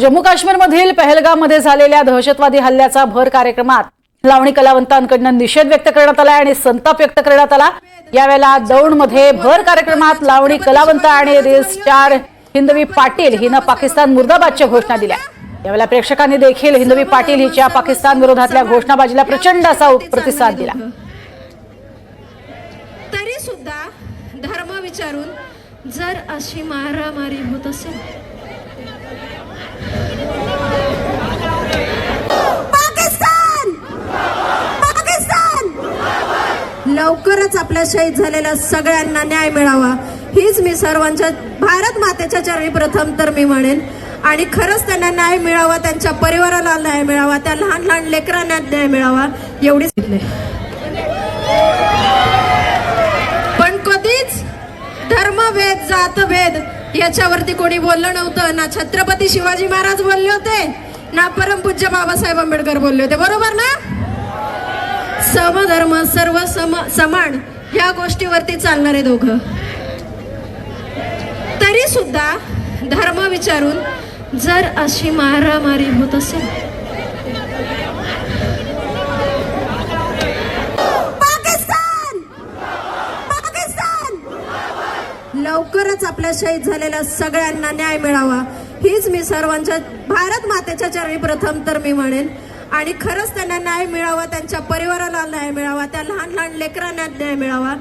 जम्मू काश्मीरमधील पहलगाममध्ये झालेल्या दहशतवादी हल्ल्याचा भर कार्यक्रमात लावणी कलावंतांकडनं निषेध व्यक्त करण्यात आला आणि संताप व्यक्त करण्यात आला. यावेळेला दौंडमध्ये भर कार्यक्रमात लावणी कलावंत आणि रील स्टार हिंदवी पाटील हिनं पाकिस्तान मुर्दाबादच्या घोषणा दिल्या. यावेळेला प्रेक्षकांनी देखील हिंदवी पाटील हिच्या पाकिस्तान विरोधातल्या घोषणाबाजीला प्रचंड असा प्रतिसाद दिला. तरी सुद्धा धर्म विचारून जर अशी मारामारी होत असेल पाकिस्तान पाकिस्तान लवकरच आपल्या शहीद झालेल्या सगळ्यांना न्याय मिळावा. हीच मी सर्वांच्या भारत मातेच्या चरणी प्रथम तर मी म्हणेन. आणि खरंच त्यांना न्याय मिळावा त्यांच्या परिवाराला न्याय मिळावा त्या लहान लहान लेकरांना न्याय मिळावा एवढीच पण कधीच धर्मभेद जातभेद याच्यावरती कोणी बोललं नव्हतं. ना छत्रपती शिवाजी महाराज बोलले होते ना परमपूज्य बाबासाहेब आंबेडकर बोलले होते. बरोबर ना? समधर्म सर्व सम समान ह्या गोष्टीवरती चालणारे दोघं. तरी सुद्धा धर्म विचारून जर अशी मारामारी होत असेल. पाकिस्तान! पाकिस्तान! लवकरच आपल्या शहीद झालेल्या सगळ्यांना न्याय मिळावा. हीच मी सर्वांच्या भारत मातेच्या चरणी प्रथम तर मी म्हणेन. आणि खरंच त्यांना न्याय मिळावा त्यांच्या परिवाराला न्याय मिळावा त्या लहान लहान लेकरांना न्याय मिळावा.